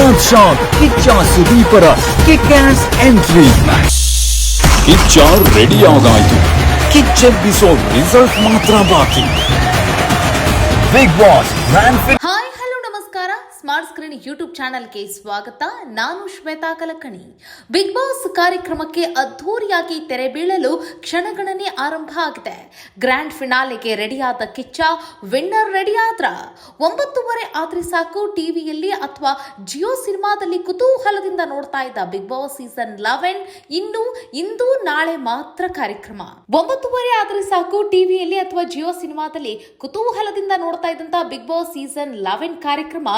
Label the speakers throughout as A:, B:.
A: ಬಾದ್ಶಾಹ್ Kichcha ಸುದೀಪರ kick ass entry Kichcha ready ಆಗಾಯ್ತು Kichcha episode result ಮಾತ್ರ ಬಾಕಿ big boss
B: YouTube ಚಾನೆಲ್ಗೆ ಸ್ವಾಗತ. ನಾನು ಶ್ವೇತಾ ಕಲಕಣಿ. ಬಿಗ್ ಬಾಸ್ ಕಾರ್ಯಕ್ರಮಕ್ಕೆ ಅದ್ಧೂರಿಯಾಗಿ ತೆರೆ ಬೀಳಲು ಕ್ಷಣಗಣನೆ ಆರಂಭ ಆಗಿದೆ. ಗ್ರ್ಯಾಂಡ್ ಫಿನಾಲೆಗೆ ರೆಡಿಯಾದ ಕಿಚ್ಚ ವಿನ್ನರ್ ರೆಡಿಯಾದ್ರ. ಒಂಬತ್ತುವರೆ ಆದ್ರೆ ಸಾಕು ಟಿವಿಯಲ್ಲಿ ಅಥವಾ ಜಿಯೋ ಸಿನಿಮಾದಲ್ಲಿ ಕುತೂಹಲದಿಂದ ನೋಡ್ತಾ ಇದ್ದ ಬಿಗ್ ಬಾಸ್ ಸೀಸನ್ ಲೆವೆನ್ ಇನ್ನು ಇಂದು ನಾಳೆ ಮಾತ್ರ ಕಾರ್ಯಕ್ರಮ. ಒಂಬತ್ತುವರೆ ಆದ್ರೆ ಸಾಕು ಟಿವಿಯಲ್ಲಿ ಅಥವಾ ಜಿಯೋ ಸಿನಿಮಾದಲ್ಲಿ ಕುತೂಹಲದಿಂದ ನೋಡ್ತಾ ಇದ್ದಂತ ಬಿಗ್ ಬಾಸ್ ಸೀಸನ್ ಲೆವೆನ್ ಕಾರ್ಯಕ್ರಮ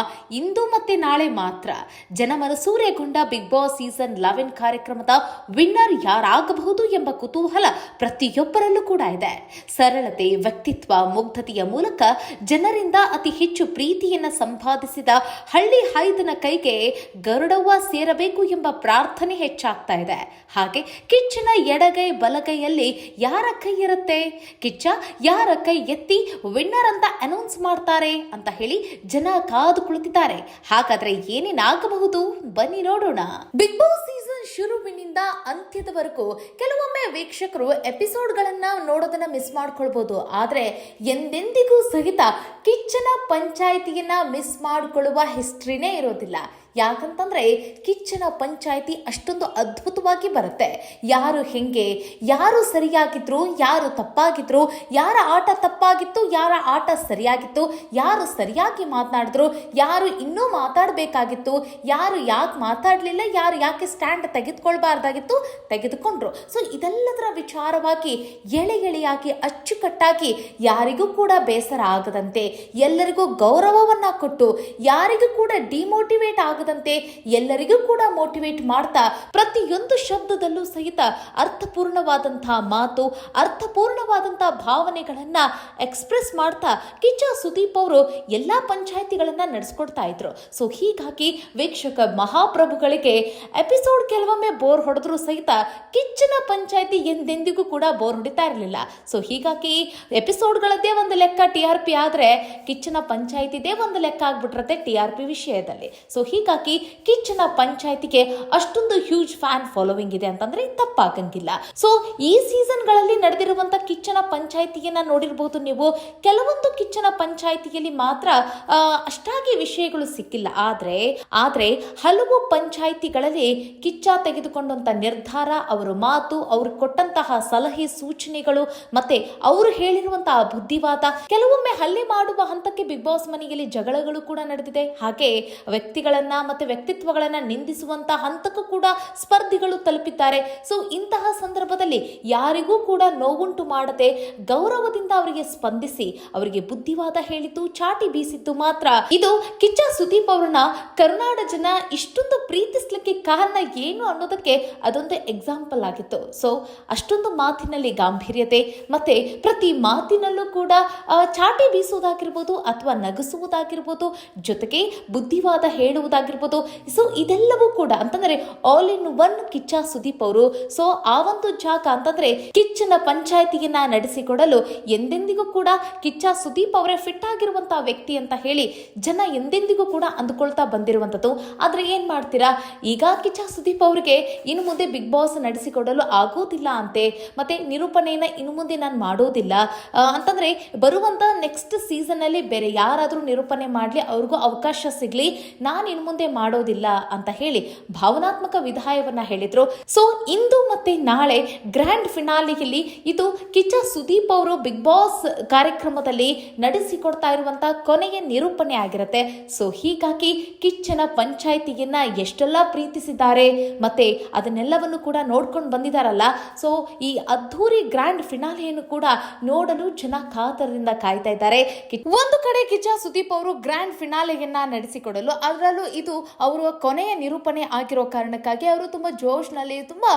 B: ಇಂದು ಮತ್ತೆ ನಾಳೆ ಮಾತ್ರ ಜನಮನಸೂರೆಗೊಂಡ ಬಿಗ್ ಬಾಸ್ ಸೀಸನ್ ಲೆವೆನ್ ಕಾರ್ಯಕ್ರಮದ ವಿನ್ನರ್ ಯಾರಾಗಬಹುದು ಎಂಬ ಕುತೂಹಲ ಪ್ರತಿಯೊಬ್ಬರಲ್ಲೂ ಕೂಡ ಇದೆ. ಸರಳತೆ, ವ್ಯಕ್ತಿತ್ವ, ಮುಗ್ಧತೆಯ ಮೂಲಕ ಜನರಿಂದ ಅತಿ ಹೆಚ್ಚು ಪ್ರೀತಿಯನ್ನು ಸಂಪಾದಿಸಿದ ಹಳ್ಳಿ ಹೈದನ ಕೈಗೆ ಗರುಡವ್ವ ಸೇರಬೇಕು ಎಂಬ ಪ್ರಾರ್ಥನೆ ಹೆಚ್ಚಾಗ್ತಾ ಇದೆ. ಹಾಗೆ ಕಿಚ್ಚಿನ ಎಡಗೈ ಬಲಗೈಯಲ್ಲಿ ಯಾರ ಕೈ ಇರುತ್ತೆ? ಕಿಚ್ಚ ಯಾರ ಕೈ ಎತ್ತಿ ವಿನ್ನರ್ ಅಂತ ಅನೌನ್ಸ್ ಮಾಡ್ತಾರೆ ಅಂತ ಹೇಳಿ ಜನ ಕಾದು ಕುಳಿತಿದ್ದಾರೆ. ಹಾಗಾದ್ರೆ ಏನೇನಾಗಬಹುದು ಬನ್ನಿ ನೋಡೋಣ. ಬಿಗ್ ಬಾಸ್ ಸೀಸನ್ ಶುರುವಿನಿಂದ ಅಂತ್ಯದವರೆಗೂ ಕೆಲವೊಮ್ಮೆ ವೀಕ್ಷಕರು ಎಪಿಸೋಡ್ಗಳನ್ನ ನೋಡೋದನ್ನ ಮಿಸ್ ಮಾಡ್ಕೊಳ್ಬಹುದು ಆದ್ರೆ ಎಂದೆಂದಿಗೂ ಸಹಿತ ಕಿಚ್ಚನ ಪಂಚಾಯಿತಿಯನ್ನ ಮಿಸ್ ಮಾಡಿಕೊಳ್ಳುವ ಹಿಸ್ಟ್ರಿನೇ ಇರೋದಿಲ್ಲ. ಯಾಕಂತಂದ್ರೆ ಕಿಚ್ಚನ ಪಂಚಾಯಿತಿ ಅಷ್ಟೊಂದು ಅದ್ಭುತವಾಗಿ ಬರುತ್ತೆ. ಯಾರು ಹೆಂಗೆ, ಯಾರು ಸರಿಯಾಗಿದ್ರು, ಯಾರು ತಪ್ಪಾಗಿದ್ರು, ಯಾರ ಆಟ ತಪ್ಪಾಗಿತ್ತು, ಯಾರ ಆಟ ಸರಿಯಾಗಿತ್ತು, ಯಾರು ಸರಿಯಾಗಿ ಮಾತನಾಡಿದ್ರು, ಯಾರು ಇನ್ನೂ ಮಾತಾಡಬೇಕಾಗಿತ್ತು. ಯಾರು ಯಾಕೆ ಮಾತಾಡಲಿಲ್ಲ, ಯಾರು ಯಾಕೆ ಸ್ಟ್ಯಾಂಡ್ ತೆಗೆದುಕೊಳ್ಬಾರ್ದಾಗಿತ್ತು ತೆಗೆದುಕೊಂಡ್ರು. ಸೊ ಇದೆಲ್ಲದರ ವಿಚಾರವಾಗಿ ಎಳೆ ಎಳೆಯಾಗಿ ಅಚ್ಚುಕಟ್ಟಾಗಿ ಯಾರಿಗೂ ಕೂಡ ಬೇಸರ ಆಗದಂತೆ, ಎಲ್ಲರಿಗೂ ಗೌರವವನ್ನು ಕೊಟ್ಟು, ಯಾರಿಗೂ ಕೂಡ ಡಿಮೋಟಿವೇಟ್ ಆಗದಂತೆ, ಎಲ್ಲರಿಗೂ ಕೂಡ ಮೋಟಿವೇಟ್ ಮಾಡ್ತಾ, ಪ್ರತಿಯೊಂದು ಶಬ್ದದಲ್ಲೂ ಸಹಿತ ಅರ್ಥಪೂರ್ಣವಾದಂತಹ ಮಾತು ಅರ್ಥಪೂರ್ಣವಾದಂತಹ ಭಾವನೆಗಳನ್ನ ಎಕ್ಸ್ಪ್ರೆಸ್ ಮಾಡ್ತಾ, ಕಿಚ್ಚ ಸುದೀಪ್ ಅವರು ಎಲ್ಲಾ ಪಂಚಾಯಿತಿಗಳನ್ನು ನಡೆಸ್ಕೊಡ್ತಾ ಇದ್ರು. ಸೊ ಹೀಗಾಗಿ ವೀಕ್ಷಕ ಮಹಾಪ್ರಭುಗಳಿಗೆ ಎಪಿಸೋಡ್ ಕೆಲವೊಮ್ಮೆ ಬೋರ್ ಹೊಡೆದ್ರು ಸಹಿತ ಕಿಚ್ಚನ ಪಂಚಾಯಿತಿ ಎಂದೆಂದಿಗೂ ಕೂಡ ಬೋರ್ ಹೊಡಿತಾ ಇರಲಿಲ್ಲ. ಸೊ ಹೀಗಾಗಿ ಎಪಿಸೋಡ್ಗಳದ್ದೇ ಒಂದು ಲೆಕ್ಕ ಟಿ ಆರ್ ಪಿ ಆದರೆ ಕಿಚ್ಚನ ಪಂಚಾಯಿತಿದೇ ಒಂದು ಲೆಕ್ಕ ಆಗ್ಬಿಟ್ರತ್ತೆ ಟಿ ಆರ್ ಪಿ ವಿಷಯದಲ್ಲಿ. ಸೊ ಹೀಗಾಗಿ ಕಿಚ್ಚನ ಪಂಚಾಯಿತಿಗೆ ಅಷ್ಟೊಂದು ಹ್ಯೂಜ್ ಫ್ಯಾನ್ ಫಾಲೋವಿಂಗ್ ಇದೆ ಅಂತಂದ್ರೆ ತಪ್ಪಾಗಂಗಿಲ್ಲ. ಸೊ ಈ ಸೀಸನ್ಗಳಲ್ಲಿ ನಡೆದಿರುವಂತ ಕಿಚ್ಚನ ಪಂಚಾಯತಿಯನ್ನ ನೋಡಿರಬಹುದು ನೀವು. ಕೆಲವೊಂದು ಕಿಚ್ಚನ ಪಂಚಾಯಿತಿಯಲ್ಲಿ ಮಾತ್ರ ಅಷ್ಟಾಗಿ ವಿಷಯಗಳು ಸಿಕ್ಕಿಲ್ಲ. ಆದ್ರೆ, ಆದರೆ ಹಲವು ಪಂಚಾಯಿತಿಗಳಲ್ಲಿ ಕಿಚ್ಚ ತೆಗೆದುಕೊಂಡಂತ ನಿರ್ಧಾರ, ಅವರ ಮಾತು, ಅವರು ಕೊಟ್ಟಂತಹ ಸಲಹೆ, ಸೂಚನೆಗಳು ಮತ್ತೆ ಅವರು ಹೇಳಿರುವಂತಹ ಬುದ್ಧಿವಾದ ಕೆಲವೊಮ್ಮೆ ಹಲ್ಲೆ ಮಾಡುವ ಹಂತಕ್ಕೆ ಬಿಗ್ ಬಾಸ್ ಮನೆಯಲ್ಲಿ ಜಗಳಗಳು ಕೂಡ ನಡೆದಿದೆ. ಹಾಗೆ ವ್ಯಕ್ತಿಗಳನ್ನ ಮತ್ತೆ ವ್ಯಕ್ತಿತ್ವಗಳನ್ನ ನಿಂದಿಸುವಂತಹ ಹಂತಕ್ಕೂ ಕೂಡ ಸ್ಪರ್ಧಿಗಳು ತಲುಪಿದ್ದಾರೆ. ಸೊ ಇಂತಹ ಸಂದರ್ಭದಲ್ಲಿ ಯಾರಿಗೂ ಕೂಡ ನೋವುಂಟು ಮಾಡದೆ, ಗೌರವದಿಂದ ಅವರಿಗೆ ಸ್ಪಂದಿಸಿ, ಅವರಿಗೆ ಬುದ್ಧಿವಾದ ಹೇಳಿತು ಚಾಟಿ ಬೀಸಿದ್ದು ಮಾತ್ರ. ಇದು ಕಿಚ್ಚ ಸುದೀಪ್ ಅವರನ್ನ ಕರುನಾಡ ಜನ ಇಷ್ಟೊಂದು ಪ್ರೀತಿಸ್ಲಿಕ್ಕೆ ಕಾರಣ ಏನು ಅನ್ನೋದಕ್ಕೆ ಅದೊಂದು ಎಕ್ಸಾಂಪಲ್ ಆಗಿತ್ತು. ಸೊ ಅಷ್ಟೊಂದು ಮಾತಿನಲ್ಲಿ ಗಾಂಭೀರ್ಯತೆ ಮತ್ತೆ ಪ್ರತಿ ಮಾತಿನಲ್ಲೂ ಕೂಡ ಚಾಟಿ ಬೀಸುವುದಾಗಿರ್ಬೋದು ಅಥವಾ ನಗಿಸುವುದಾಗಿರ್ಬೋದು, ಜೊತೆಗೆ ಬುದ್ಧಿವಾದ ಹೇಳುವುದಾಗಿರ್ಬೋದು. ಸೊ ಇದೆಲ್ಲವೂ ಕೂಡ ಅಂತಂದ್ರೆ all in one Kichcha Sudeep ಅವರು. ಸೊ ಆ ಒಂದು ಜಾಗ ಅಂತಂದ್ರೆ ಕಿಚ್ಚನ ಪಂಚಾಯತಿಯನ್ನ ನಡೆಸಿಕೊಡಲು ಎಂದೆಂದಿಗೂ ಕೂಡ ಕಿಚ್ಚ ಸುದೀಪ್ ಅವರೇ ಫಿಟ್ ಆಗಿರುವಂತಹ ವ್ಯಕ್ತಿ ಅಂತ ಹೇಳಿ ಜನ ಎಂದೆಂದಿಗೂ ಕೂಡ ಅಂದುಕೊಳ್ತಾ ಬಂದಿರುವಂಥದ್ದು. ಆದರೆ ಏನು ಮಾಡ್ತೀರಾ? ಈಗ ಕಿಚ್ಚ ಸುದೀಪ್ ಅವರಿಗೆ ಇನ್ನು ಮುಂದೆ ಬಿಗ್ ಬಾಸ್ ನಡೆಸಿಕೊಡಲು ಆಗೋದಿಲ್ಲ ಅಂತೆ. ಮತ್ತೆ ನಿರೂಪಣೆಯನ್ನು ಇನ್ನು ಮುಂದೆ ನಾನು ಮಾಡೋದಿಲ್ಲ. ಅಂತಂದರೆ ಬರುವಂಥ ನೆಕ್ಸ್ಟ್ ಸೀಸನಲ್ಲಿ ಬೇರೆ ಯಾರಾದರೂ ನಿರೂಪಣೆ ಮಾಡಲಿ, ಅವ್ರಿಗೂ ಅವಕಾಶ ಸಿಗಲಿ, ನಾನು ಇನ್ನು ಮುಂದೆ ಮಾಡೋದಿಲ್ಲ ಅಂತ ಹೇಳಿ ಭಾವನಾತ್ಮಕ ವಿಧಾಯವನ್ನು ಹೇಳಿದ್ರು. ಸೊ ಇಂದು ಮತ್ತೆ ನಾಳೆ ಗ್ರ್ಯಾಂಡ್ ಫಿನಾಲಿಯಲ್ಲಿ ಇದು ಕಿಚ್ಚ ಸುದೀಪ್ ಅವರು ಬಿಗ್ ಬಾಸ್ ಕಾರ್ಯಕ್ರಮದಲ್ಲಿ ನಡೆಸಿಕೊಡ್ತಾ ಇರುವಂಥ ಕೊನೆಯ ನಿರೂಪಣೆ ಆಗಿರುತ್ತೆ. ಸೊ ಹೀಗಾಗಿ ಕಿಚ್ಚನ ಪಂಚಾಯಿತಿಯನ್ನ ಎಷ್ಟೆಲ್ಲ ಪ್ರೀತಿಸಿದ್ದಾರೆ ಮತ್ತೆ ಅದನ್ನೆಲ್ಲವನ್ನು ಕೂಡ ನೋಡ್ಕೊಂಡು ಬಂದಿದ್ದಾರಲ್ಲ ಸೊ ಈ ಅದ್ಧೂರಿ ಗ್ರ್ಯಾಂಡ್ ಫಿನಾಲೆಯನ್ನು ಕೂಡ ನೋಡಲು ಜನ ಕಾತರದಿಂದ ಕಾಯ್ತಾ ಇದ್ದಾರೆ. ಒಂದು ಕಡೆ ಕಿಚ್ಚ ಸುದೀಪ್ ಅವರು ಗ್ರ್ಯಾಂಡ್ ಫಿನಾಲೆಯನ್ನ ನಡೆಸಿಕೊಡಲು, ಅದರಲ್ಲೂ ಇದು ಅವರ ಕೊನೆಯ ನಿರೂಪಣೆ ಆಗಿರೋ ಕಾರಣಕ್ಕಾಗಿ ಅವರು ತುಂಬಾ ಜೋಶ್ನಲ್ಲಿ ತುಂಬಾ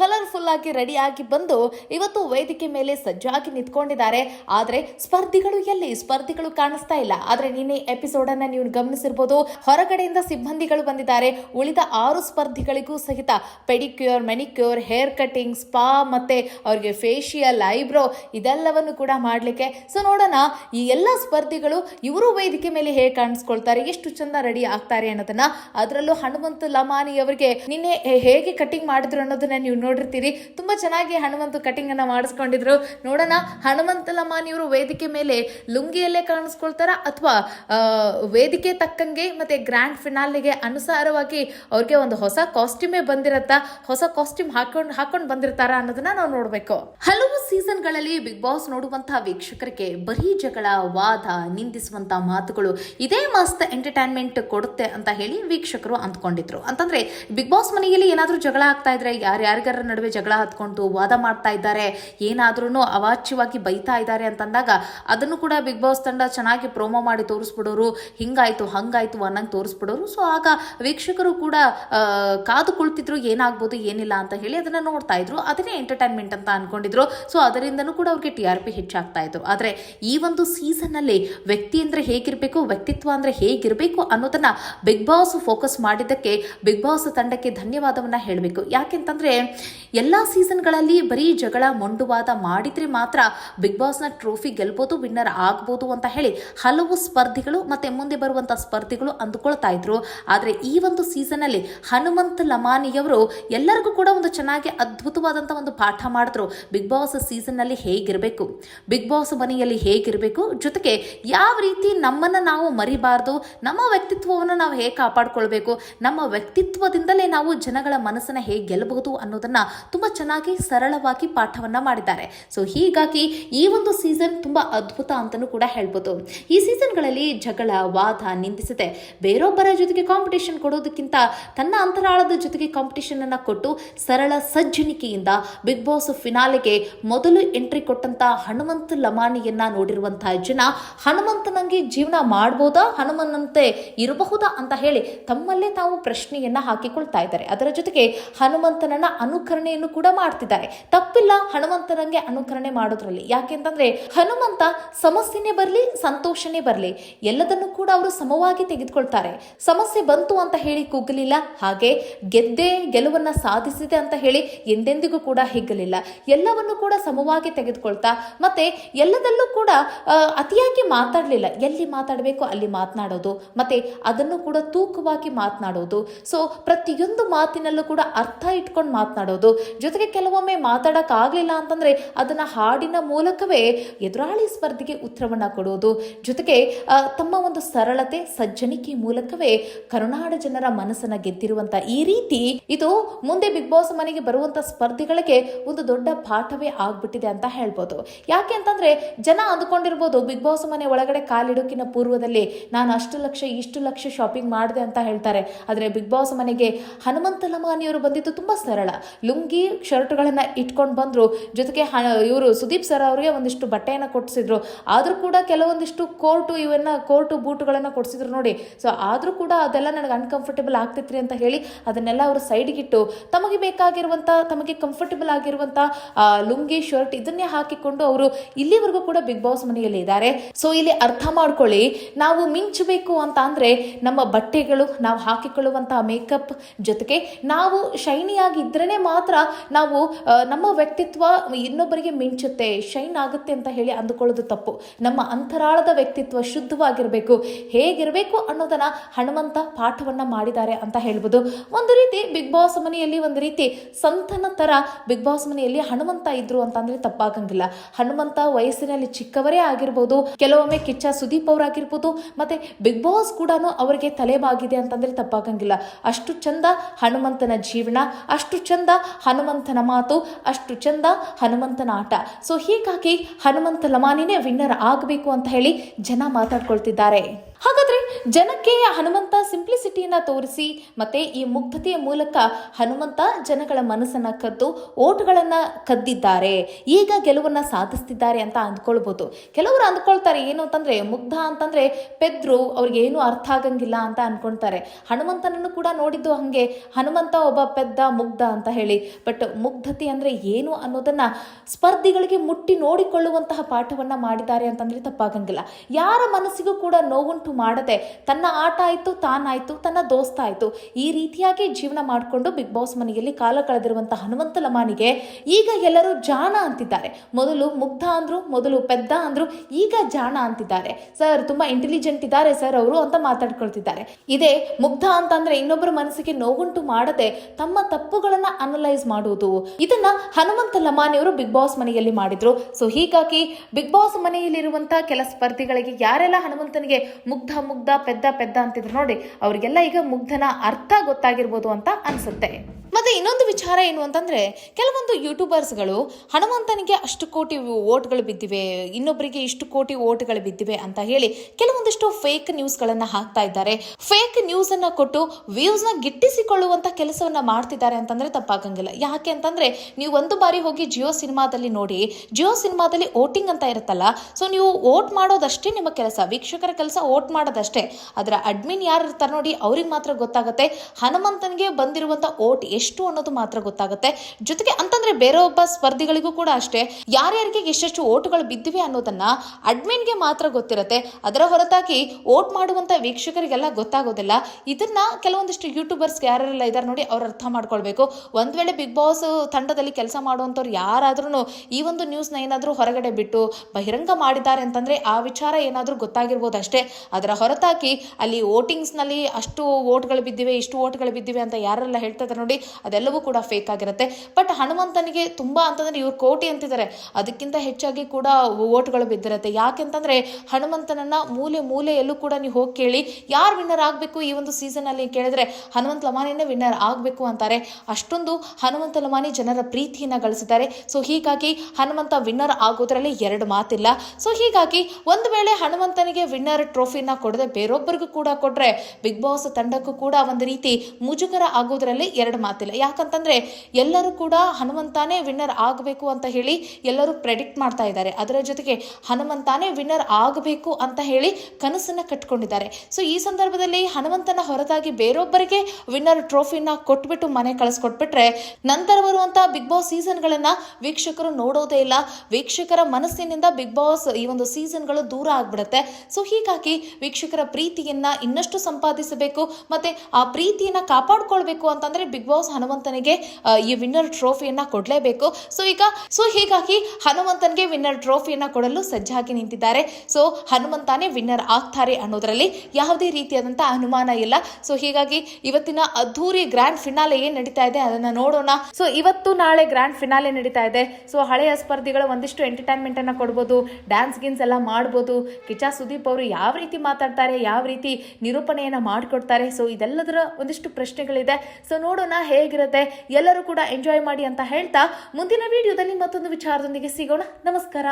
B: ಕಲರ್ಫುಲ್ ಆಗಿ ರೆಡಿ ಆಗಿ ಬಂದು ಇವತ್ತು ವೇದಿಕೆ ಮೇಲೆ ಸಜ್ಜಾಗಿ ನಿಂತ್ಕೊಂಡಿದ್ದಾರೆ. ಆದರೆ ಸ್ಪರ್ಧಿಗಳು ಎಲ್ಲಿ? ಸ್ಪರ್ಧಿಗಳು ಕಾಣಿಸ್ತಾ ಇಲ್ಲ. ಆದರೆ ನಿನ್ನೆ ಎಪಿಸೋಡನ್ನು ನೀವು ಗಮನಿಸಿರ್ಬೋದು. ಹೊರಗಡೆಯಿಂದ ಸಿಬ್ಬಂದಿಗಳು ಬಂದಿದ್ದಾರೆ. ಉಳಿದ ಆರು ಸ್ಪರ್ಧಿಗಳಿಗೂ ಸಹಿತ pedicure, manicure, hair cutting, spa ಮತ್ತೆ ಅವ್ರಿಗೆ ಫೇಶಿಯಲ್ ಐಬ್ರೋ ಇದೆಲ್ಲವನ್ನು ಕೂಡ ಮಾಡಲಿಕ್ಕೆ. ಸೊ ನೋಡೋಣ, ಈ ಎಲ್ಲ ಸ್ಪರ್ಧಿಗಳು ಇವರು ವೇದಿಕೆ ಮೇಲೆ ಹೇಗೆ ಕಾಣಿಸ್ಕೊಳ್ತಾರೆ, ಎಷ್ಟು ಚಂದ ರೆಡಿ ಆಗ್ತಾರೆ ಅನ್ನೋದು ಅನ್ನೋದನ್ನ. ಅದರಲ್ಲೂ ಹನುಮಂತ ಲಮಾನಿ ಅವರಿಗೆ ನಿನ್ನೆ ಹೇಗೆ ಕಟಿಂಗ್ ಮಾಡಿದ್ರು ಅನ್ನೋದನ್ನ ನೀವು ನೋಡಿರ್ತೀರಿ. ತುಂಬಾ ಚೆನ್ನಾಗಿ ಹನುಮಂತು ಕಟಿಂಗ್ ಅನ್ನ ಮಾಡಿಸ್ಕೊಂಡಿದ್ರು. ನೋಡೋಣ, ಹನುಮಂತ ಲಮಾನಿ ಅವರು ವೇದಿಕೆ ಮೇಲೆ ಲುಂಗಿಯಲ್ಲೇ ಕಾಣಿಸ್ಕೊಳ್ತಾರ ಅಥವಾ ವೇದಿಕೆ ತಕ್ಕಂಗೆ ಮತ್ತೆ ಗ್ರ್ಯಾಂಡ್ ಫಿನಾಲಿಗೆ ಅನುಸಾರವಾಗಿ ಅವ್ರಿಗೆ ಒಂದು ಹೊಸ ಕಾಸ್ಟ್ಯೂಮೇ ಬಂದಿರತ್ತಾ, ಹೊಸ ಕಾಸ್ಟ್ಯೂಮ್ ಹಾಕೊಂಡು ಹಾಕೊಂಡು ಬಂದಿರ್ತಾರ ಅನ್ನೋದನ್ನ ನಾವು ನೋಡ್ಬೇಕು. ಹಲವು ಸೀಸನ್ಗಳಲ್ಲಿ ಬಿಗ್ ಬಾಸ್ ನೋಡುವಂತಹ ವೀಕ್ಷಕರಿಗೆ ಬರೀ ಜಗಳ, ವಾದ ನಿಂದಿಸುವಂತ ಮಾತುಗಳು ಇದೇ ಮಸ್ತ್ ಎಂಟರ್ಟೈನ್ಮೆಂಟ್ ಕೊಡುತ್ತೆ ಅಂತ ಹೇಳಿ ವೀಕ್ಷಕರು ಅಂದ್ಕೊಂಡಿದ್ರು. ಅಂತಂದ್ರೆ ಬಿಗ್ ಬಾಸ್ ಮನೆಯಲ್ಲಿ ಏನಾದ್ರೂ ಜಗಳ ಆಗ್ತಾ ಇದ್ರೆ ಯಾರ್ಯಾರಿಗಾರ ನಡುವೆ ಜಗಳ ಹತ್ಕೊಂಡು ವಾದ ಮಾಡ್ತಾ ಇದ್ದಾರೆ ಏನಾದ್ರೂ ಅವಾಚ್ಯವಾಗಿ ಬೈತಾ ಇದ್ದಾರೆ ಅಂತಂದಾಗ ಅದನ್ನು ಕೂಡ ಬಿಗ್ ಬಾಸ್ ತಂಡ ಚೆನ್ನಾಗಿ ಪ್ರೋಮೋ ಮಾಡಿ ತೋರಿಸ್ಬಿಡೋರು, ಹಿಂಗಾಯ್ತು, ಹಂಗಾಯ್ತು ಅನ್ನಂಗೆ ತೋರಿಸ್ಬಿಡೋರು. ಸೊ ಆಗ ವೀಕ್ಷಕರು ಕೂಡ ಕಾದು ಕುಳಿತಿದ್ರು ಏನಾಗ್ಬೋದು, ಏನಿಲ್ಲ ಅಂತ ಹೇಳಿ ಅದನ್ನ ನೋಡ್ತಾ ಇದ್ರು. ಅದನ್ನೇ ಎಂಟರ್ಟೈನ್ಮೆಂಟ್ ಅಂತ ಅನ್ಕೊಂಡಿದ್ರು. ಸೊ ಅದರಿಂದನೂ ಕೂಡ ಅವ್ರಿಗೆ ಟಿ ಆರ್ ಪಿ ಹೆಚ್ಚಾಗ್ತಾ ಇದ್ರು ಆದ್ರೆ, ಈ ಒಂದು ಸೀಸನ್ ಅಲ್ಲಿ ವ್ಯಕ್ತಿ ಅಂದರೆ ಹೇಗಿರಬೇಕು, ವ್ಯಕ್ತಿತ್ವ ಅಂದ್ರೆ ಹೇಗಿರಬೇಕು ಅನ್ನೋದನ್ನ ಬಿಗ್ ಬಾಸ್ ಫೋಕಸ್ ಮಾಡಿದ್ದಕ್ಕೆ ಬಿಗ್ ಬಾಸ್ ತಂಡಕ್ಕೆ ಧನ್ಯವಾದವನ್ನ ಹೇಳಬೇಕು. ಯಾಕೆಂತಂದ್ರೆ, ಎಲ್ಲಾ ಸೀಸನ್ಗಳಲ್ಲಿ ಬರೀ ಜಗಳ, ಮೊಂಡುವಾದ ಮಾಡಿದ್ರೆ ಮಾತ್ರ ಬಿಗ್ ಬಾಸ್ನ ಟ್ರೋಫಿ ಗೆಲ್ಬೋದು ವಿನ್ನರ್ ಆಗ್ಬೋದು ಅಂತ ಹೇಳಿ ಹಲವು ಸ್ಪರ್ಧಿಗಳು ಮತ್ತೆ ಮುಂದೆ ಬರುವಂಥ ಸ್ಪರ್ಧಿಗಳು ಅಂದುಕೊಳ್ತಾ ಇದ್ರು. ಆದರೆ ಈ ಒಂದು ಸೀಸನ್ ಅಲ್ಲಿ ಹನುಮಂತ್ ಲಮಾನಿಯವರು ಎಲ್ಲರಿಗೂ ಕೂಡ ಒಂದು ಚೆನ್ನಾಗಿ ಅದ್ಭುತವಾದಂಥ ಒಂದು ಪಾಠ ಮಾಡಿದ್ರು. ಬಿಗ್ ಬಾಸ್ ಸೀಸನ್ನಲ್ಲಿ ಹೇಗಿರಬೇಕು? ಬಿಗ್ ಬಾಸ್ ಮನೆಯಲ್ಲಿ ಹೇಗಿರಬೇಕು? ಜೊತೆಗೆ ಯಾವ ರೀತಿ ನಮ್ಮನ್ನ ನಾವು ಮರಿಬಾರ್ದು? ನಮ್ಮ ವ್ಯಕ್ತಿತ್ವವನ್ನು ನಾವು ಹೇಗೆ ಕಾಪಾಡಿಕೊಳ್ಬೇಕು? ನಮ್ಮ ವ್ಯಕ್ತಿತ್ವದಿಂದಲೇ ನಾವು ಜನಗಳ ಮನಸ್ಸನ್ನು ಹೇಗೆ ಗೆಲ್ಲಬಹುದು ಅನ್ನೋದನ್ನ ತುಂಬಾ ಚೆನ್ನಾಗಿ ಸರಳವಾಗಿ ಪಾಠವನ್ನ ಮಾಡಿದ್ದಾರೆ. ಸೊ ಹೀಗಾಗಿ ಈ ಒಂದು ಸೀಸನ್ ತುಂಬಾ ಅದ್ಭುತ ಅಂತಲೂ ಕೂಡ ಹೇಳ್ಬೋದು. ಈ ಸೀಸನ್ಗಳಲ್ಲಿ ಜಗಳ, ವಾದ ನಿಂದಿಸದೆ ಬೇರೊಬ್ಬರ ಜೊತೆಗೆ ಕಾಂಪಿಟೇಷನ್ ಕೊಡೋದಕ್ಕಿಂತ ತನ್ನ ಅಂತರಾಳದ ಜೊತೆಗೆ ಕಾಂಪಿಟೇಷನ್ ಕೊಟ್ಟು ಸರಳ ಸಜ್ಜನಿಕೆಯಿಂದ ಬಿಗ್ ಬಾಸ್ ಫಿನಾಲೆಗೆ ಮೊದಲು ಎಂಟ್ರಿ ಕೊಟ್ಟಂತ ಹನುಮಂತ ಲಮಾಣಿಯನ್ನ ನೋಡಿರುವಂತಹ ಜನ, ಹನುಮಂತನಂಗೆ ಜೀವನ ಮಾಡ್ಬೋದಾ? ಹನುಮನಂತೆ ಇರಬಹುದಾ ಅಂತ ಹೇಳಿ ತಮ್ಮಲ್ಲೇ ತಾವು ಪ್ರಶ್ನೆಯನ್ನ ಹಾಕಿಕೊಳ್ತಾ ಇದ್ದಾರೆ. ಅದರ ಜೊತೆಗೆ ಹನುಮಂತನನ್ನ ಅನುಕರಣೆಯನ್ನು ಕೂಡ ಮಾಡ್ತಿದ್ದಾರೆ. ತಪ್ಪಿಲ್ಲ, ಹನುಮಂತನಂಗೆ ಅನುಕರಣೆ ಮಾಡೋದ್ರಲ್ಲಿ. ಯಾಕೆಂತಂದ್ರೆ ಹನುಮಂತ ಸಮಸ್ಯೆನೇ ಬರಲಿ, ಸಂತೋಷನೇ ಬರಲಿ. ಎಲ್ಲದನ್ನು ಕೂಡ ಅವರು ಸಮವಾಗಿ ತೆಗೆದುಕೊಳ್ತಾರೆ. ಸಮಸ್ಯೆ ಬಂತು ಅಂತ ಹೇಳಿ ಕುಗ್ಗಲಿಲ್ಲ ಹಾಗೆ ಗೆದ್ದೆ ಗೆಲುವನ್ನ ಸಾಧಿಸಿದೆ ಅಂತ ಹೇಳಿ ಎಂದೆಂದಿಗೂ ಕೂಡ ಹಿಗ್ಗಲಿಲ್ಲ. ಎಲ್ಲವನ್ನು ಕೂಡ ಸಮವಾಗಿ ತೆಗೆದುಕೊಳ್ತಾ, ಮತ್ತೆ ಎಲ್ಲದಲ್ಲೂ ಕೂಡ ಅತಿಯಾಗಿ ಮಾತಾಡಲಿಲ್ಲ. ಎಲ್ಲಿ ಮಾತಾಡಬೇಕು ಅಲ್ಲಿ ಮಾತನಾಡೋದು. ಮತ್ತೆ ಅದನ್ನು ಕೂಡ ತೂಕವಾಗಿ ಮಾತನಾಡೋದು. ಸೊ ಪ್ರತಿಯೊಂದು ಮಾತಿನಲ್ಲೂ ಕೂಡ ಅರ್ಥ ಇಟ್ಕೊಂಡು ಮಾತನಾಡೋದು. ಜೊತೆಗೆ ಕೆಲವೊಮ್ಮೆ ಮಾತಾಡೋಕ್ಕಾಗಲಿಲ್ಲ ಅಂತಂದರೆ ಅದನ್ನ ಹಾಡಿನ ಮೂಲಕವೇ ಎದುರಾಳಿ ಸ್ಪರ್ಧೆಗೆ ಉತ್ತರವನ್ನ ಕೊಡುವುದು ಜೊತೆಗೆ ತಮ್ಮ ಒಂದು ಸರಳತೆ ಸಜ್ಜನಿಕೆ ಮೂಲಕವೇ ಕರುನಾಡ ಜನರ ಮನಸ್ಸನ್ನ ಗೆದ್ದಿರುವಂತ ಈ ರೀತಿ ಇದು ಮುಂದೆ ಬಿಗ್ ಬಾಸ್ ಮನೆಗೆ ಬರುವಂತ ಸ್ಪರ್ಧಿಗಳಿಗೆ ಒಂದು ದೊಡ್ಡ ಪಾಠವೇ ಆಗ್ಬಿಟ್ಟಿದೆ ಅಂತ ಹೇಳ್ಬೋದು. ಯಾಕೆ ಅಂತಂದ್ರೆ ಜನ ಅಂದ್ಕೊಂಡಿರ್ಬೋದು ಬಿಗ್ ಬಾಸ್ ಮನೆ ಒಳಗಡೆ ಕಾಲಿಡೋಕಿನ ಪೂರ್ವದಲ್ಲಿ ನಾನು ಅಷ್ಟು ಲಕ್ಷ, ಇಷ್ಟು ಲಕ್ಷ ಶಾಪಿಂಗ್ ಮಾಡಿದೆ ಅಂತ ಹೇಳ್ತಾರೆ. ಆದ್ರೆ ಬಿಗ್ ಬಾಸ್ ಮನೆಗೆ ಹನುಮಂತ ಲಮಾನಿಯವರು ಬಂದಿದ್ದು ತುಂಬಾ ಸರಳ. ಲುಂಗಿ ಶರ್ಟ್ಗಳನ್ನ ಇಟ್ಕೊಂಡು ಬಂದ್ರು. ಜೊತೆಗೆ ಇವರು ಸುದೀಪ್ ಸರ್ ಅವರಿಗೆ ಒಂದಿಷ್ಟು ಬಟ್ಟೆಯನ್ನ ಕೊಡಿಸಿದ್ರು ಆದ್ರೂ ಕೂಡ ಕೆಲವೊಂದಿಷ್ಟು ಕೋರ್ಟು ಇವನ್ನ ಕೋರ್ಟು ಬೂಟುಗಳನ್ನ ಕೊಡಿಸಿದ್ರು ನೋಡಿ ಸೊ ಆದರೂ ಕೂಡ ಅದೆಲ್ಲ ನನಗೆ ಅನ್ಕಂಫರ್ಟೇಬಲ್ ಆಗ್ತೈತ್ರಿ ಅಂತ ಹೇಳಿ ಅದನ್ನೆಲ್ಲ ಅವರು ಸೈಡ್ಗಿಟ್ಟು ತಮಗೆ ಬೇಕಾಗಿರುವಂಥ ತಮಗೆ ಕಂಫರ್ಟೇಬಲ್ ಆಗಿರುವಂಥ ಲುಂಗಿ ಶರ್ಟ್ ಇದನ್ನೇ ಹಾಕಿಕೊಂಡು ಅವರು ಇಲ್ಲಿವರೆಗೂ ಕೂಡ ಬಿಗ್ ಬಾಸ್ ಮನೆಯಲ್ಲಿ ಇದ್ದಾರೆ. ಸೊ ಇಲ್ಲಿ ಅರ್ಥ ಮಾಡ್ಕೊಳ್ಳಿ, ನಾವು ಮಿಂಚಬೇಕು ಅಂತ ಅಂದರೆ ನಮ್ಮ ಬಟ್ಟೆಗಳು, ನಾವು ಹಾಕಿಕೊಳ್ಳುವಂಥ ಮೇಕಪ್ ಜೊತೆಗೆ ನಾವು ಶೈನಿಯಾಗಿ ಇದ್ರೇ ಮಾತ್ರ ನಾವು ನಮ್ಮ ವ್ಯಕ್ತಿತ್ವ ಇನ್ನೊಬ್ಬರಿಗೆ ಮಿಂಚುತ್ತೆ ಶೈನ್ ಆಗುತ್ತೆ ಅಂತ ಹೇಳಿ ಅಂದುಕೊಳ್ಳೋದು ತಪ್ಪು. ನಮ್ಮ ಅಂತರಾಳದ ವ್ಯಕ್ತಿತ್ವ ಶುದ್ಧವಾಗಿರಬೇಕು. ಹೇಗಿರಬೇಕು ಅನ್ನೋದನ್ನ ಹನುಮಂತ ಪಾಠವನ್ನ ಮಾಡಿದ್ದಾರೆ ಅಂತ ಹೇಳ್ಬೋದು. ಒಂದು ರೀತಿ ಬಿಗ್ ಬಾಸ್ ಮನೆಯಲ್ಲಿ ಒಂದು ರೀತಿ ಸಂತನ ಥರ ಬಿಗ್ ಬಾಸ್ ಮನೆಯಲ್ಲಿ ಹನುಮಂತ ಇದ್ರು ಅಂತ ಅಂದ್ರೆ ತಪ್ಪಾಗಂಗಿಲ್ಲ. ಹನುಮಂತ ವಯಸ್ಸಿನಲ್ಲಿ ಚಿಕ್ಕವರೇ ಆಗಿರ್ಬೋದು, ಕೆಲವೊಮ್ಮೆ ಕಿಚ್ಚ ಸುದೀಪ್ ಅವರಾಗಿರ್ಬೋದು, ಮತ್ತೆ ಬಿಗ್ ಬಾಸ್ ಕೂಡ ಅವರಿಗೆ ತಲೆಬಾಗಿದೆ ಅಂತಂದ್ರೆ ತಪ್ಪಾಗಂಗಿಲ್ಲ. ಅಷ್ಟು ಚಂದ ಹನುಮಂತನ ಜೀವನ, ಅಷ್ಟು ಚಂದ ಹನುಮಂತನ ಮಾತು, ಅಷ್ಟು ಚಂದ ಹನುಮಂತನ ಆಟ. ಸೊ ಹೀಗಾಗಿ ಹನುಮಂತ ಲಮಾನಿನೇ ವಿನ್ನರ್ ಆಗಬೇಕು ಅಂತ ಹೇಳಿ ಜನ ಮಾತಾಡ್ಕೊಳ್ತಿದ್ದಾರೆ. ಹಾಗಾದ್ರೆ ಜನಕ್ಕೆ ಹನುಮಂತ ಸಿಂಪ್ಲಿಸಿಟಿಯನ್ನ ತೋರಿಸಿ, ಮತ್ತೆ ಈ ಮುಗ್ಧತೆಯ ಮೂಲಕ ಹನುಮಂತ ಜನಗಳ ಮನಸ್ಸನ್ನ ಕದ್ದು, ಓಟುಗಳನ್ನು ಕದ್ದಿದ್ದಾರೆ. ಈಗ ಗೆಲುವನ್ನ ಸಾಧಿಸ್ತಿದ್ದಾರೆ ಅಂತ ಅಂದ್ಕೊಳ್ಬಹುದು ಕೆಲವರು ಅಂದ್ಕೊಳ್ತಾರೆ ಏನು ಅಂತಂದ್ರೆ, ಮುಗ್ಧ ಅಂತಂದ್ರೆ ಪೆದ್ರು ಅವ್ರಿಗೆ ಏನು ಅರ್ಥ ಆಗಂಗಿಲ್ಲ ಅಂತ ಅನ್ಕೊಳ್ತಾರೆ. ಹನುಮಂತನನ್ನು ಕೂಡ ನೋಡಿದ್ದು ಹಂಗೆ. ಹನುಮಂತ ಒಬ್ಬ ಪೆದ್ದ, ಮುಗ್ಧ ಅಂತ ಹೇಳಿ. ಬಟ್ ಮುಗ್ಧತೆ ಅಂದ್ರೆ ಏನು ಅನ್ನೋದನ್ನ ಸ್ಪರ್ಧಿಗಳಿಗೆ ಮುಟ್ಟಿ ನೋಡಿಕೊಳ್ಳುವಂತಹ ಪಾಠವನ್ನ ಮಾಡಿದ್ದಾರೆ ಅಂತಂದ್ರೆ ತಪ್ಪಾಗಂಗಿಲ್ಲ. ಯಾರ ಮನಸ್ಸಿಗೂ ಕೂಡ ನೋವುಂಟು ಮಾಡದೆ ತನ್ನ ಆಟ ಆಯ್ತು, ತಾನಾಯಿತು, ತನ್ನ ದೋಸ್ತ ಆಯ್ತು. ಈ ರೀತಿಯಾಗಿ ಜೀವನ ಮಾಡಿಕೊಂಡು ಬಿಗ್ ಬಾಸ್ ಮನೆಯಲ್ಲಿ ಕಾಲ ಕಳೆದಿರುವಂತಹ ಹನುಮಂತ ಲಮಾನಿಗೆ ಈಗ ಎಲ್ಲರೂ ಜಾಣ ಅಂತಿದ್ದಾರೆ. ಮೊದಲು ಮುಗ್ಧ ಅಂದ್ರು, ಮೊದಲು ಪೆದ್ದ ಅಂದ್ರು, ಈಗ ಜಾಣ ಅಂತಿದ್ದಾರೆ. ಸರ್, ತುಂಬಾ ಇಂಟೆಲಿಜೆಂಟ್ ಇದ್ದಾರೆ ಸರ್ ಅವರು ಅಂತ ಮಾತಾಡ್ಕೊಳ್ತಿದ್ದಾರೆ. ಇದೇ ಮುಗ್ಧ ಅಂತಂದ್ರೆ ಇನ್ನೊಬ್ಬರ ಮನಸ್ಸಿಗೆ ನೋವುಂಟು ಮಾಡದೆ ತಮ್ಮ ತಪ್ಪುಗಳನ್ನ ಅನಲೈಸ್ ಮಾಡುವುದು. ಇದನ್ನ ಹನುಮಂತ ಲಮಾನಿ ಅವರು ಬಿಗ್ ಬಾಸ್ ಮನೆಯಲ್ಲಿ ಮಾಡಿದ್ರು. ಸೊ ಹೀಗಾಗಿ ಬಿಗ್ ಬಾಸ್ ಮನೆಯಲ್ಲಿರುವಂತಹ ಕೆಲ ಸ್ಪರ್ಧಿಗಳಿಗೆ ಯಾರೆಲ್ಲ ಹನುಮಂತನಿಗೆ ಮುಗ್ಧ ಮುಗ್ಧ ಮುಗ್ಧ ಪೆದ್ದ ಪೆದ್ದ ಅಂತಿದ್ರು ನೋಡಿ ಅವರಿಗೆಲ್ಲ ಈಗ ಮುಗ್ಧನ ಅರ್ಥ ಗೊತ್ತಾಗಿರ್ಬೋದು ಅಂತ ಅನ್ಸುತ್ತೆ. ಮತ್ತೆ ಇನ್ನೊಂದು ವಿಚಾರ ಏನು ಅಂತಂದ್ರೆ, ಕೆಲವೊಂದು ಯೂಟ್ಯೂಬರ್ಸ್ಗಳು ಹನುಮಂತನಿಗೆ ಅಷ್ಟು ಕೋಟಿ ಓಟ್ಗಳು ಬಿದ್ದಿವೆ ಇನ್ನೊಬ್ಬರಿಗೆ ಇಷ್ಟು ಕೋಟಿ ಓಟ್ಗಳು ಬಿದ್ದಿವೆ ಅಂತ ಹೇಳಿ ಕೆಲವೊಂದಿಷ್ಟು ಫೇಕ್ ನ್ಯೂಸ್ಗಳನ್ನು ಹಾಕ್ತಾ ಇದ್ದಾರೆ. ಫೇಕ್ ನ್ಯೂಸ್ ಅನ್ನ ಕೊಟ್ಟು ವ್ಯೂಸ್ ಗಿಟ್ಟಿಸಿಕೊಳ್ಳುವಂಥ ಕೆಲಸವನ್ನ ಮಾಡ್ತಿದ್ದಾರೆ ಅಂತಂದ್ರೆ ತಪ್ಪಾಗಂಗಿಲ್ಲ. ಯಾಕೆ ಅಂತಂದ್ರೆ, ನೀವು ಒಂದು ಬಾರಿ ಹೋಗಿ ಜಿಯೋ ಸಿನಿಮಾದಲ್ಲಿ ನೋಡಿ, ಜಿಯೋ ಸಿನಿಮಾದಲ್ಲಿ ವೋಟಿಂಗ್ ಅಂತ ಇರುತ್ತಲ್ಲ ಸೊ ನೀವು ವೋಟ್ ಮಾಡೋದಷ್ಟೇ ನಿಮ್ಮ ಕೆಲಸ. ವೀಕ್ಷಕರ ಕೆಲಸ ವೋಟ್ ಮಾಡೋದಷ್ಟೇ. ಅದರ ಅಡ್ಮಿನ್ ಯಾರು ಇರ್ತಾರೆ ನೋಡಿ, ಅವ್ರಿಗೆ ಮಾತ್ರ ಗೊತ್ತಾಗುತ್ತೆ ಹನುಮಂತನಿಗೆ ಬಂದಿರುವಂತ ಓಟ್ ಅನ್ನೋದು ಮಾತ್ರ ಗೊತ್ತಾಗುತ್ತೆ. ಜೊತೆಗೆ ಅಂತಂದ್ರೆ ಬೇರೆ ಒಬ್ಬ ಸ್ಪರ್ಧಿಗಳಿಗೂ ಕೂಡ ಅಷ್ಟೇ. ಯಾರ್ಯಾರಿಗೆ ಎಷ್ಟೆಷ್ಟು ಓಟುಗಳು ಬಿದ್ದಿವೆ ಅನ್ನೋದನ್ನ ಅಡ್ಮಿನ್ಗೆ ಮಾತ್ರ ಗೊತ್ತಿರುತ್ತೆ. ಅದರ ಹೊರತಾಗಿ ಓಟ್ ಮಾಡುವಂತ ವೀಕ್ಷಕರಿಗೆಲ್ಲ ಗೊತ್ತಾಗೋದಿಲ್ಲ. ಇದನ್ನ ಕೆಲವೊಂದಿಷ್ಟು ಯೂಟ್ಯೂಬರ್ಸ್ ಯಾರೆಲ್ಲ ಇದಾರೆ ನೋಡಿ ಅವ್ರು ಅರ್ಥ ಮಾಡ್ಕೊಳ್ಬೇಕು. ಒಂದ್ ವೇಳೆ ಬಿಗ್ ಬಾಸ್ ತಂಡದಲ್ಲಿ ಕೆಲಸ ಮಾಡುವಂಥವ್ರು ಯಾರಾದ್ರೂ ಈ ಒಂದು ನ್ಯೂಸ್ನ ಏನಾದರೂ ಹೊರಗಡೆ ಬಿಟ್ಟು ಬಹಿರಂಗ ಮಾಡಿದ್ದಾರೆ ಅಂತಂದ್ರೆ ಆ ವಿಚಾರ ಏನಾದರೂ ಗೊತ್ತಾಗಿರ್ಬೋದು ಅಷ್ಟೇ. ಅದರ ಹೊರತಾಗಿ ಅಲ್ಲಿ ವೋಟಿಂಗ್ಸ್ನಲ್ಲಿ ಅಷ್ಟು ಓಟ್ಗಳು ಬಿದ್ದಿವೆ, ಇಷ್ಟು ಓಟ್ಗಳು ಬಿದ್ದಿವೆ ಅಂತ ಯಾರೆಲ್ಲ ಹೇಳ್ತಾ ಇದ್ದಾರೆ ನೋಡಿ ಅದೆಲ್ಲವೂ ಕೂಡ ಫೇಕ್ ಆಗಿರುತ್ತೆ. ಬಟ್ ಹನುಮಂತನಿಗೆ ತುಂಬ ಅಂತಂದ್ರೆ ಇವ್ರು ಕೋಟಿ ಅಂತಿದ್ದಾರೆ ಅದಕ್ಕಿಂತ ಹೆಚ್ಚಾಗಿ ಕೂಡ ಓಟ್ಗಳು ಬಿದ್ದಿರುತ್ತೆ. ಯಾಕೆಂತಂದ್ರೆ ಹನುಮಂತನನ್ನ ಮೂಲೆ ಮೂಲೆಯಲ್ಲೂ ಕೂಡ ನೀವು ಹೋಗಿ ಕೇಳಿ ಯಾರು ವಿನ್ನರ್ ಆಗಬೇಕು ಈ ಒಂದು ಸೀಸನ್ ಅಲ್ಲಿ ಕೇಳಿದ್ರೆ ಹನುಮಂತ ಲಮಾನಿನೇ ವಿನ್ನರ್ ಆಗಬೇಕು ಅಂತಾರೆ. ಅಷ್ಟೊಂದು ಹನುಮಂತ ಲಮಾನಿ ಜನರ ಪ್ರೀತಿಯನ್ನ ಗಳಿಸಿದ್ದಾರೆ. ಸೊ ಹೀಗಾಗಿ ಹನುಮಂತ ವಿನ್ನರ್ ಆಗೋದ್ರಲ್ಲಿ ಎರಡು ಮಾತಿಲ್ಲ. ಸೊ ಹೀಗಾಗಿ ಒಂದು ವೇಳೆ ಹನುಮಂತನಿಗೆ ವಿನ್ನರ್ ಟ್ರೋಫಿನ ಕೊಡದೆ ಬೇರೊಬ್ಬರಿಗೂ ಕೂಡ ಕೊಟ್ಟರೆ ಬಿಗ್ ಬಾಸ್ ತಂಡಕ್ಕೂ ಕೂಡ ಒಂದು ರೀತಿ ಮುಜುಗರ ಆಗೋದ್ರಲ್ಲಿ ಎರಡು ಮಾತಿಲ್ಲ. ಯಾಕಂತಂದ್ರೆ ಎಲ್ಲರೂ ಕೂಡ ಹನುಮಂತಾನೇ ವಿನ್ನರ್ ಆಗಬೇಕು ಅಂತ ಹೇಳಿ ಎಲ್ಲರೂ ಪ್ರೆಡಿಕ್ಟ್ ಮಾಡ್ತಾ ಇದ್ದಾರೆ. ಅದರ ಜೊತೆಗೆ ಹನುಮಂತಾನೇ ವಿನ್ನರ್ ಆಗಬೇಕು ಅಂತ ಹೇಳಿ ಕನಸನ್ನ ಕಟ್ಕೊಂಡಿದ್ದಾರೆ. ಸೊ ಈ ಸಂದರ್ಭದಲ್ಲಿ ಹನುಮಂತನ ಹೊರತಾಗಿ ಬೇರೊಬ್ಬರಿಗೆ ವಿನ್ನರ್ ಟ್ರೋಫಿನ ಕೊಟ್ಬಿಟ್ಟು ಮನೆ ಕಳಿಸ್ಕೊಟ್ಬಿಟ್ರೆ ನಂತರ ಬರುವಂಥ ಬಿಗ್ ಬಾಸ್ ಸೀಸನ್ಗಳನ್ನ ವೀಕ್ಷಕರು ನೋಡೋದೇ ಇಲ್ಲ. ವೀಕ್ಷಕರ ಮನಸ್ಸಿನಿಂದ ಬಿಗ್ ಬಾಸ್ ಈ ಒಂದು ಸೀಸನ್ಗಳು ದೂರ ಆಗ್ಬಿಡುತ್ತೆ. ಸೊ ಹೀಗಾಗಿ ವೀಕ್ಷಕರ ಪ್ರೀತಿಯನ್ನ ಇನ್ನಷ್ಟು ಸಂಪಾದಿಸಬೇಕು. ಮತ್ತೆ ಆ ಪ್ರೀತಿಯನ್ನ ಕಾಪಾಡ್ಕೊಳ್ಬೇಕು ಅಂತಂದ್ರೆ ಬಿಗ್ ಬಾಸ್ ಹನುಮಂತನಿಗೆ ಈ ವಿನ್ನರ್ ಟ್ರೋಫಿಯನ್ನ ಕೊಡಲೇಬೇಕು. ಸೊ ಈಗ ಸೊ ಹೀಗಾಗಿ ಹನುಮಂತನಿಗೆ ವಿನ್ನರ್ ಟ್ರೋಫಿಯನ್ನ ಕೊಡಲು ಸಜ್ಜಾಗಿ ನಿಂತಿದ್ದಾರೆ. ಸೊ ಹನುಮಂತಾನೇ ವಿನ್ನರ್ ಆಗ್ತಾರೆ ಅನ್ನೋದರಲ್ಲಿ ಯಾವುದೇ ರೀತಿಯಾದಂಥ ಅನುಮಾನ ಇಲ್ಲ. ಸೊ ಹೀಗಾಗಿ ಇವತ್ತಿನ ಅದ್ಧೂರಿ ಗ್ರ್ಯಾಂಡ್ ಫಿನಾಲೆ ಏನ್ ನಡೀತಾ ಇದೆ ಅದನ್ನ ನೋಡೋಣ. ಸೊ ಇವತ್ತು ನಾಳೆ ಗ್ರ್ಯಾಂಡ್ ಫಿನಾಲೆ ನಡೀತಾ ಇದೆ. ಸೊ ಹಳೆಯ ಸ್ಪರ್ಧಿಗಳು ಒಂದಿಷ್ಟು ಎಂಟರ್ಟೈನ್ಮೆಂಟ್ ಅನ್ನ ಕೊಡ್ಬೋದು ಡ್ಯಾನ್ಸ್ ಗಿನ್ಸ್ ಎಲ್ಲ ಮಾಡ್ಬೋದು. ಕಿಚಾ ಸುದೀಪ್ ಅವರು ಯಾವ ರೀತಿ ಮಾತಾಡ್ತಾರೆ, ಯಾವ ರೀತಿ ನಿರೂಪಣೆಯನ್ನ ಮಾಡಿಕೊಡ್ತಾರೆ. ಸೊ ಇದೆಲ್ಲದರ ಒಂದಿಷ್ಟು ಪ್ರಶ್ನೆಗಳಿದೆ. ಸೊ ನೋಡೋಣ ಹೇಗಿರುತ್ತೆ ಎಲ್ಲರೂ ಕೂಡ ಎಂಜಾಯ್ ಮಾಡಿ ಅಂತ ಹೇಳ್ತಾ ಮುಂದಿನ ವಿಡಿಯೋದಲ್ಲಿ ಮತ್ತೊಂದು ವಿಚಾರದೊಂದಿಗೆ ಸಿಗೋಣ. ನಮಸ್ಕಾರ.